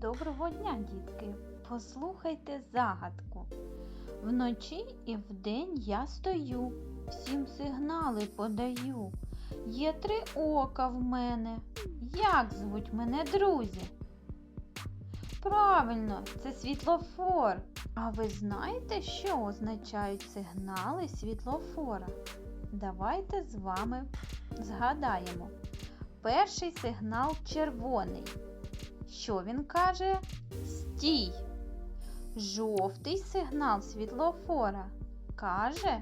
доброго дня, дітки! Послухайте загадку. Вночі і вдень я стою, всім сигнали подаю. Є три ока в мене. Як звуть мене друзі? Правильно, це світлофор. А ви знаєте, що означають сигнали світлофора? Давайте з вами згадаємо. Перший сигнал червоний. Що він каже? Стій. Жовтий сигнал світлофора каже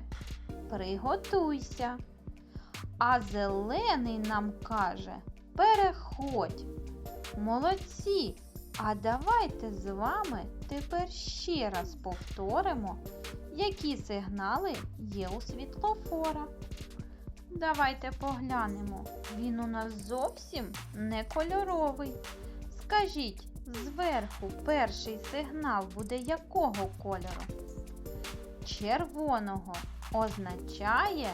Приготуйся. А зелений нам каже Переходь. Молодці! А давайте з вами тепер ще раз повторимо, які сигнали є у світлофора. Давайте поглянемо. Він у нас зовсім не кольоровий. Скажіть, зверху перший сигнал буде якого кольору? Червоного означає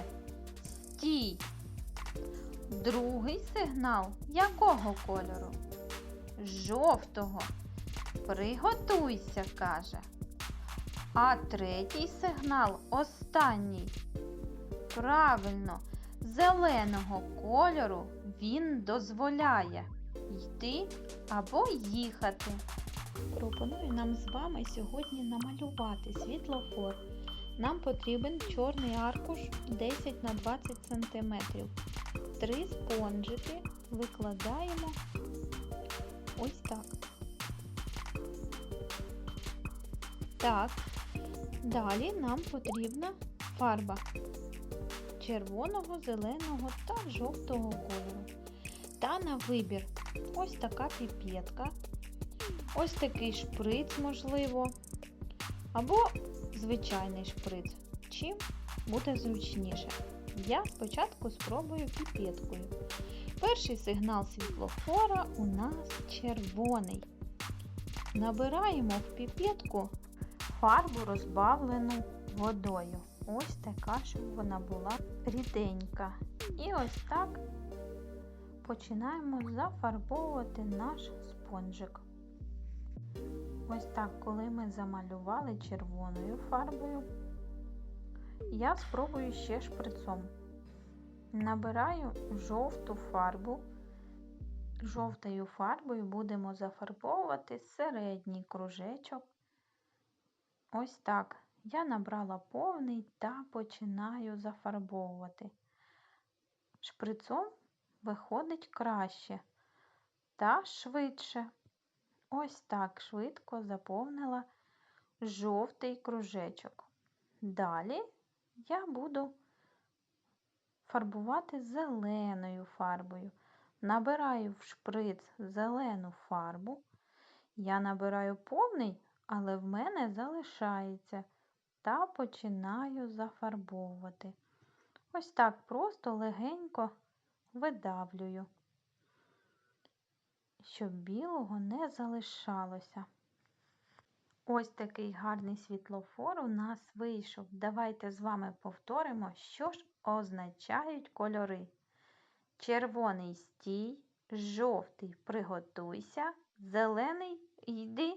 стій. Другий сигнал якого кольору? Жовтого. Приготуйся, каже. А третій сигнал останній. Правильно, зеленого кольору він дозволяє йти або їхати. Пропоную нам з вами сьогодні намалювати світлофор. Нам потрібен чорний аркуш 10 на 20 см. Три спонжики викладаємо ось так. Так, далі нам потрібна фарба червоного, зеленого та жовтого кольору. Та на вибір ось така піпетка, ось такий шприц, можливо, або звичайний шприц. Чим буде зручніше. Я спочатку спробую піпеткою. Перший сигнал світлофора у нас червоний. Набираємо в піпетку фарбу розбавлену водою. Ось така, щоб вона була ріденька. І ось так починаємо зафарбовувати наш спонжик. Ось так, коли ми замалювали червоною фарбою, я спробую ще шприцом. Набираю жовту фарбу. Жовтою фарбою будемо зафарбовувати середній кружечок. Ось так. Я набрала повний та починаю зафарбовувати. Шприцом виходить краще та швидше. Ось так швидко заповнила жовтий кружечок. Далі я буду фарбувати зеленою фарбою. Набираю в шприц зелену фарбу. Я набираю повний, але в мене залишається та починаю зафарбовувати. Ось так просто легенько видавлюю, щоб білого не залишалося. Ось такий гарний світлофор у нас вийшов. Давайте з вами повторимо, що ж означають кольори. Червоний стій, жовтий приготуйся, зелений йди